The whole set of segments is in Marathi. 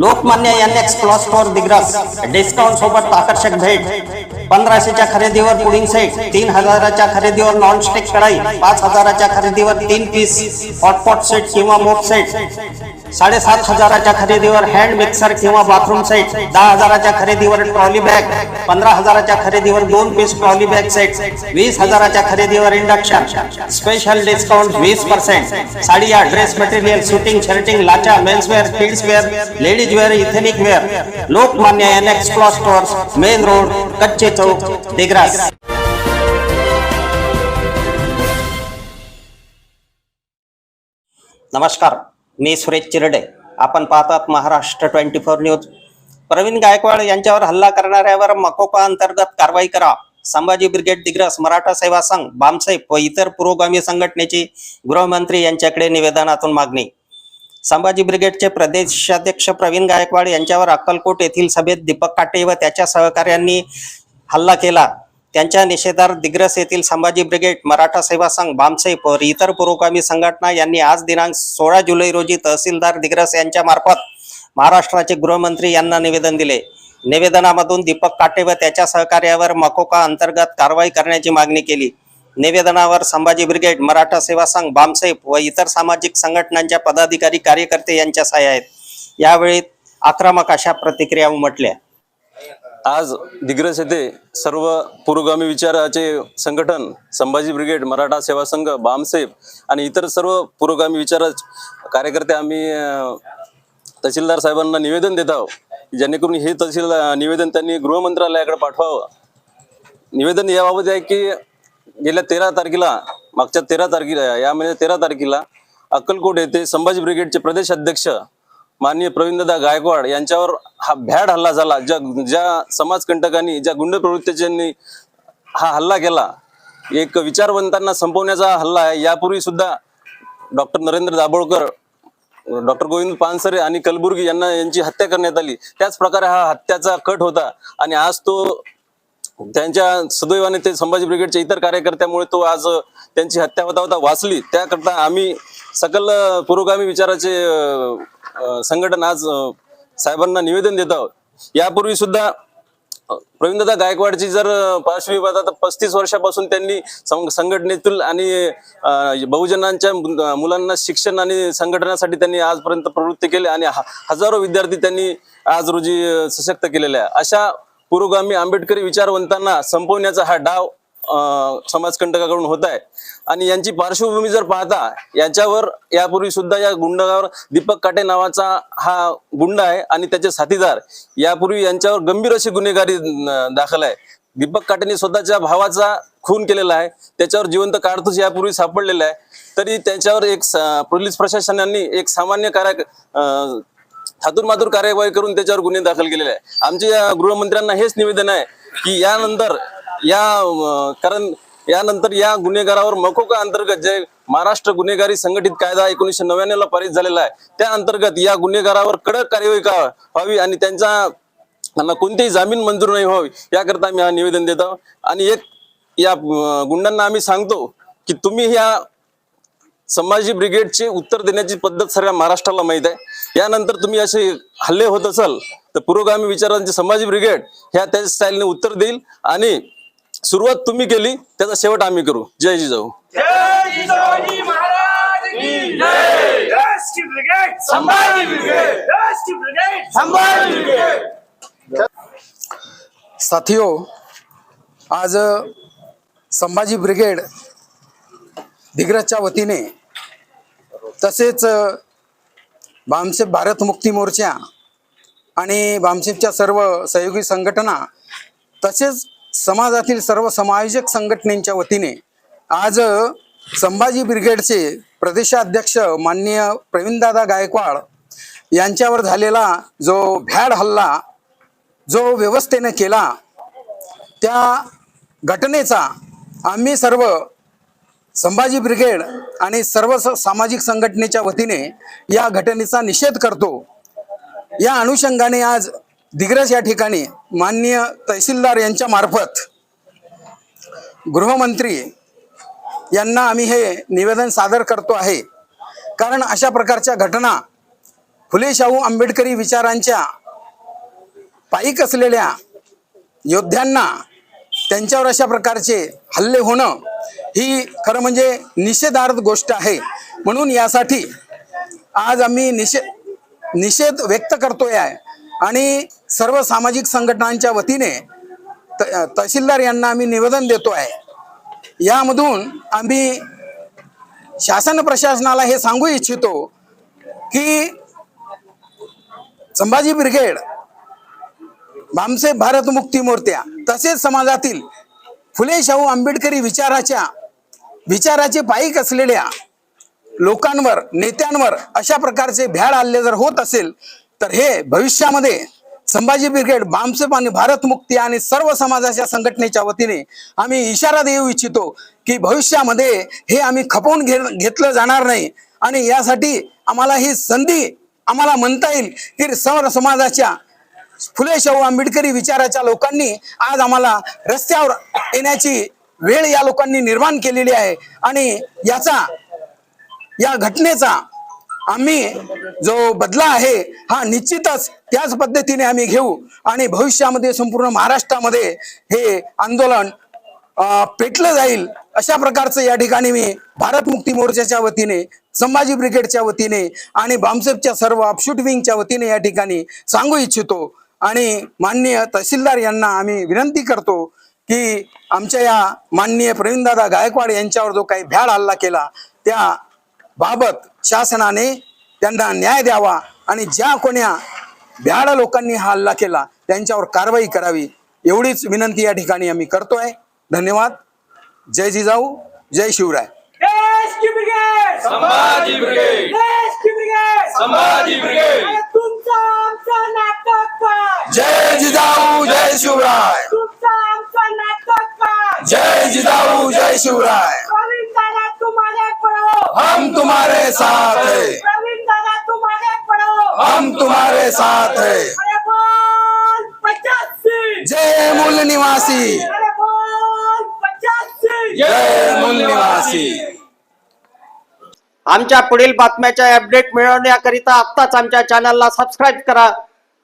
Lokmanya N X plus four Digras. Discount सोबत आकर्षक भेट. पंधराशेच्या खरेदीवर पुडिंग सेट तीन हजाराच्या खरेदीवर नॉन स्टिक कढाई पाच हजाराच्या खरेदीवर तीन पीस हॉटपॉट सेट किंवा मोप सेट साडेसात हजाराच्या खरेदीवर हँड मिक्सर किंवा बाथरूम सेट दहा हजाराच्या खरेदीवर ट्रॉली बॅग पंधरा हजाराच्या खरेदीवर दोन पीस ट्रॉली बॅग सेट वीस हजाराच्या खरेदीवर इंडक्शन स्पेशल डिस्काउंट वीस पर्सेंट साडिया dress material suiting shirting लाचा menswear kids wear ladies wear ethnic wear Lokmanya N X class stores main road Kachche Chowk Digras नमस्कार मी सुरेश चिरडे. आपण पाहतात Maharashtra twenty four news. Pravin Gaikwad यांच्यावर हल्ला करणाऱ्यावर मकोका अंतर्गत कारवाई करा. संभाजी ब्रिगेड दिग्रस मराठा सेवा संघ बामसेफ व इतर पुरोगामी संघटनेची गृहमंत्री यांच्याकडे निवेदनातून मागणी. संभाजी ब्रिगेडचे प्रदेशाध्यक्ष प्रवीण गायकवाड यांच्यावर अक्कलकोट येथील सभेत दीपक काटे व त्याच्या सहकार्यांनी हल्ला केला. त्यांच्या निषेधार दिग्रस येथील संभाजी ब्रिगेड मराठा सेवा संघ बामसेफ व इतर पुरोगामी संघटना यांनी आज दिनांक सोळा जुलै रोजी तहसीलदार दिग्रस यांच्या मार्फत महाराष्ट्राचे गृहमंत्री यांना निवेदन दिले. निवेदनामधून दीपक काटे व त्याच्या सहकार्यावर मकोका अंतर्गत कारवाई करण्याची मागणी केली. निवेदनावर संभाजी ब्रिगेड मराठा सेवा संघ बामसेफ व इतर सामाजिक संघटनांच्या पदाधिकारी कार्यकर्ते यांच्या सहाय्या आहेत. यावेळी आक्रमक अशा प्रतिक्रिया उमटल्या. आज दिग्रस येथे सर्व पुरोगामी विचाराचे संघटन संभाजी ब्रिगेड मराठा सेवा संघ बामसेफ आणि इतर सर्व पुरोगामी विचार कार्यकर्ते आम्ही तहसीलदार साहेबांना निवेदन देत आहोत जेणेकरून हे तहसील निवेदन त्यांनी गृहमंत्रालयाकडे पाठवावं. निवेदन याबाबत आहे की गेल्या तेरा तारखेला मागच्या तेरा तारखेला या महिन्यात तेरा तारखेला अक्कलकोट येथे संभाजी ब्रिगेडचे प्रदेश अध्यक्ष माननीय प्रवीणदादा गायकवाड यांच्यावर हा भ्याड हल्ला झाला. ज्या ज्या समाजकंटकांनी ज्या गुंड प्रवृत्तीच्यांनी हा हल्ला केला एक विचारवंतांना संपवण्याचा हल्ला आहे. यापूर्वी सुद्धा डॉक्टर नरेंद्र दाभोळकर डॉक्टर गोविंद पानसरे आणि कलबुर्गी यांना यांची हत्या करण्यात आली. त्याच प्रकारे हा हत्याचा कट होता आणि आज तो त्यांच्या सुदैवाने ते संभाजी ब्रिगेडच्या इतर कार्यकर्त्यामुळे तो आज त्यांची हत्या होता होता वाचली. त्याकरता आम्ही सकल पुरोगामी विचाराचे संघटन आज साहेबांना निवेदन देत आहोत. यापूर्वी सुद्धा प्रवीणदादा गायकवाडची जर अ, पार्श्वभूमी तर पस्तीस वर्षापासून त्यांनी संघटनेतील आणि बहुजनांच्या मुलांना शिक्षण आणि संघटनासाठी त्यांनी आजपर्यंत प्रवृत्त केली आणि हजारो विद्यार्थी त्यांनी आज रोजी सशक्त केलेले आहे. अशा पुरोगामी आंबेडकरी विचारवंतांना संपवण्याचा हा डाव समाजकंटकाकडून होत आहे. आणि यांची पार्श्वभूमी जर पाहता याच्यावर यापूर्वी सुद्धा या गुंडावर दीपक काटे नावाचा हा गुंड आहे आणि त्याचे साथीदार यापूर्वी यांच्यावर गंभीर अशी गुन्हेगारी दाखल आहे. दीपक काटेने स्वतःच्या भावाचा खून केलेला आहे. त्याच्यावर जिवंत कारतूस यापूर्वी सापडलेला आहे. तरी त्याच्यावर एक स- पोलीस प्रशासनाने एक सामान्य कार्य अं, कार्यवाही करून त्याच्यावर गुन्हे दाखल केलेले आहे. आमच्या गृहमंत्र्यांना हेच निवेदन आहे की यानंतर या कारण यानंतर या गुन्हेगारावर मकोका अंतर्गत जे महाराष्ट्र गुन्हेगारी संघटित कायदा एकोणीसशे नव्याण्णव ला पारित झालेला आहे त्या अंतर्गत या गुन्हेगारावर कडक कार्यवाही का व्हावी आणि त्यांचा त्यांना कोणतीही जामीन मंजूर नाही व्हावी याकरता आम्ही हा निवेदन देत आहोत. आणि एक या गुंडांना आम्ही सांगतो की तुम्ही ह्या संभाजी ब्रिगेडचे उत्तर देण्याची पद्धत सगळ्या महाराष्ट्राला माहीत आहे. यानंतर तुम्ही असे हल्ले होत असाल तर पुरोगामी विचारांचे संभाजी ब्रिगेड ह्या त्या स्टाईलने उत्तर देईल आणि सुरुवात तुम्ही केली त्याचा शेवट आम्ही करू. जय जिजाऊ. जय जिजाऊजी महाराज की जय. राष्ट्रीय ब्रिगेड. संभाजी ब्रिगेड. राष्ट्रीय ब्रिगेड. संभाजी ब्रिगेड. साथियो आज संभाजी ब्रिगेड दिग्रजच्या वतीने तसेच बामसेफ भारत मुक्ती मोर्चा आणि बामसेफच्या सर्व सहयोगी संघटना तसेच समाजातील सर्व समायोजक संघटनेच्या वतीने आज संभाजी ब्रिगेडचे प्रदेशाध्यक्ष माननीय प्रवीणदादा गायकवाड यांच्यावर झालेला जो भ्याड हल्ला जो व्यवस्थेने केला त्या घटनेचा आम्ही सर्व संभाजी ब्रिगेड आणि सर्व स- सामाजिक संघटनेच्या वतीने या घटनेचा निषेध करतो. या अनुषंगाने आज दिग्रस या ठिकाणी माननीय तहसीलदार यांच्या मार्फत गृहमंत्री यांना आम्ही हे निवेदन सादर करतो आहे. कारण अशा प्रकारच्या घटना फुले शाहू आंबेडकरी विचारांच्या पायीक असलेल्या योद्ध्यांना त्यांच्यावर अशा प्रकारचे हल्ले होणं ही खरं म्हणजे निषेधार्थ गोष्ट आहे. म्हणून यासाठी आज आम्ही निषेध निषेध व्यक्त करतोय. आहे आणि सर्व सामाजिक संघटनांच्या वतीने त तहसीलदार यांना आम्ही निवेदन देतो आहे. यामधून आम्ही शासन प्रशासनाला हे सांगू इच्छितो की संभाजी ब्रिगेड भामसे भारत मुक्ती मोर्त्या तसेच समाजातील फुले शाहू आंबेडकरी विचाराच्या विचाराचे पायिक असलेल्या लोकांवर नेत्यांवर अशा प्रकारचे भ्याड हल्ले जर होत असेल तर हे भविष्यामध्ये संभाजी ब्रिगेड बामसेप आणि भारत मुक्ती आणि सर्व समाजाच्या संघटनेच्या वतीने आम्ही इशारा देऊ इच्छितो की भविष्यामध्ये हे आम्ही खपवून घे घेतलं जाणार नाही. आणि यासाठी आम्हाला ही संधी आम्हाला म्हणता येईल की सर्व समाजाच्या फुले शाहू आंबेडकरी विचाराच्या लोकांनी आज आम्हाला रस्त्यावर येण्याची वेळ या लोकांनी निर्माण केलेली आहे. आणि याचा या घटनेचा आम्ही जो बदला आहे हा निश्चितच त्याच पद्धतीने आम्ही घेऊ आणि भविष्यामध्ये संपूर्ण महाराष्ट्रामध्ये हे आंदोलन पेटलं जाईल अशा प्रकारचं या ठिकाणी मी भारत मुक्ती मोर्चाच्या वतीने संभाजी ब्रिगेडच्या वतीने आणि बामसेपच्या सर्व अपशूट विंगच्या वतीने या ठिकाणी सांगू इच्छितो. आणि माननीय तहसीलदार यांना आम्ही विनंती करतो की आमच्या या माननीय प्रवीणदादा गायकवाड यांच्यावर जो काही भ्याड हल्ला केला त्या बाबत शासनाने त्यांना न्याय द्यावा आणि ज्या कोण्या भ्याड लोकांनी हा हल्ला केला त्यांच्यावर कारवाई करावी एवढीच विनंती या ठिकाणी आम्ही करतोय. धन्यवाद. जय जिजाऊ जय शिवराय. जय जिजाऊ जय शिवराय. जय जिजाऊ जय शिवराय. हम तुम्हारे साथ हैं। प्रवीण दादा तुम्हारे पढ़ो हम तुम्हारे साथ हैं। अरे बोल पचासी। जय मूल निवासी। अरे बोल पचासी। जय मूल निवासी। आमच्या पुढील बातम्याच्या अपडेट मिळवण्याकरिता आत्ताच आमच्या चॅनलला सबस्क्राईब करा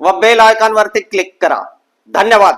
व बेल आयकॉनवरती क्लिक करा. धन्यवाद.